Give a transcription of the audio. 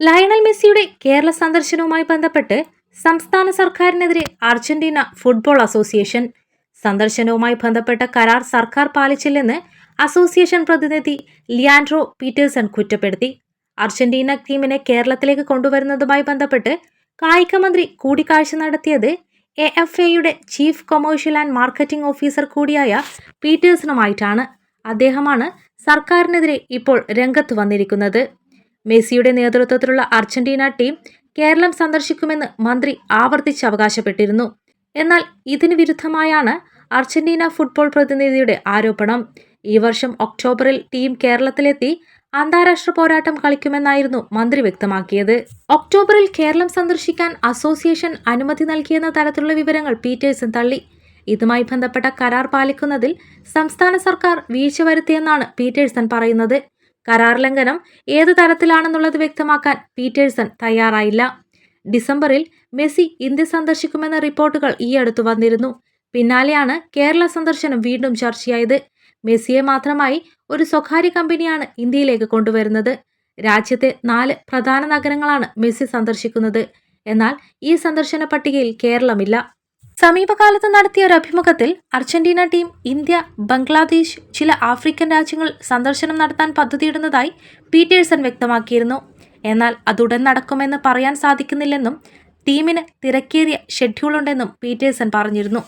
Lionel മെസ്സിയുടെ കേരള സന്ദർശനവുമായി ബന്ധപ്പെട്ട് സംസ്ഥാന സർക്കാരിനെതിരെ അർജന്റീന ഫുട്ബോൾ അസോസിയേഷൻ. സന്ദർശനവുമായി ബന്ധപ്പെട്ട കരാർ സർക്കാർ പാലിച്ചില്ലെന്ന് അസോസിയേഷൻ പ്രതിനിധി ലിയാൻഡ്രോ പീറ്റേഴ്സൺ കുറ്റപ്പെടുത്തി. അർജന്റീന ടീമിനെ കേരളത്തിലേക്ക് കൊണ്ടുവരുന്നതുമായി ബന്ധപ്പെട്ട് കായിക മന്ത്രി കൂടിക്കാഴ്ച നടത്തിയത് എ എഫ് എയുടെ chief commercial and marketing officer കൂടിയായ പീറ്റേഴ്സണുമായിട്ടാണ്. അദ്ദേഹമാണ് സർക്കാരിനെതിരെ ഇപ്പോൾ രംഗത്ത് വന്നിരിക്കുന്നത്. മെസ്സിയുടെ നേതൃത്വത്തിലുള്ള അർജന്റീന ടീം കേരളം സന്ദർശിക്കുമെന്ന് മന്ത്രി ആവർത്തിച്ച് അവകാശപ്പെട്ടിരുന്നു. എന്നാൽ ഇതിന് വിരുദ്ധമായാണ് അർജന്റീന ഫുട്ബോൾ പ്രതിനിധിയുടെ ആരോപണം. ഈ വർഷം ഒക്ടോബറിൽ ടീം കേരളത്തിലെത്തി അന്താരാഷ്ട്ര പോരാട്ടം കളിക്കുമെന്നായിരുന്നു മന്ത്രി വ്യക്തമാക്കിയത്. ഒക്ടോബറിൽ കേരളം സന്ദർശിക്കാൻ അസോസിയേഷൻ അനുമതി നൽകിയെന്ന തരത്തിലുള്ള വിവരങ്ങൾ പീറ്റേഴ്സൺ തള്ളി. ഇതുമായി ബന്ധപ്പെട്ട കരാർ പാലിക്കുന്നതിൽ സംസ്ഥാന സർക്കാർ വീഴ്ച വരുത്തിയെന്നാണ് പീറ്റേഴ്സൺ പറയുന്നത്. കരാർ ലംഘനം ഏത് തരത്തിലാണെന്നുള്ളത് വ്യക്തമാക്കാൻ പീറ്റേഴ്സൺ തയ്യാറായില്ല. ഡിസംബറിൽ മെസ്സി ഇന്ത്യ സന്ദർശിക്കുമെന്ന റിപ്പോർട്ടുകൾ ഈ അടുത്ത് വന്നിരുന്നു. പിന്നാലെയാണ് കേരള സന്ദർശനം വീണ്ടും ചർച്ചയായത്. മെസ്സിയെ മാത്രമായി ഒരു സ്വകാര്യ കമ്പനിയാണ് ഇന്ത്യയിലേക്ക് കൊണ്ടുവരുന്നത്. രാജ്യത്തെ നാല് പ്രധാന നഗരങ്ങളാണ് മെസ്സി സന്ദർശിക്കുന്നത്. എന്നാൽ ഈ സന്ദർശന പട്ടികയിൽ കേരളമില്ല. സമീപകാലത്ത് നടത്തിയ ഒരു അഭിമുഖത്തിൽ അർജന്റീന ടീം ഇന്ത്യ ബംഗ്ലാദേശ് ചില ആഫ്രിക്കൻ രാജ്യങ്ങൾ സന്ദർശനം നടത്താൻ പദ്ധതിയിടുന്നതായി പീറ്റേഴ്സൺ വ്യക്തമാക്കിയിരുന്നു. എന്നാൽ അതുടൻ നടക്കുമെന്ന് പറയാൻ സാധിക്കുന്നില്ലെന്നും ടീമിന് തിരക്കേറിയ ഷെഡ്യൂളുണ്ടെന്നും പീറ്റേഴ്സൺ പറഞ്ഞിരുന്നു.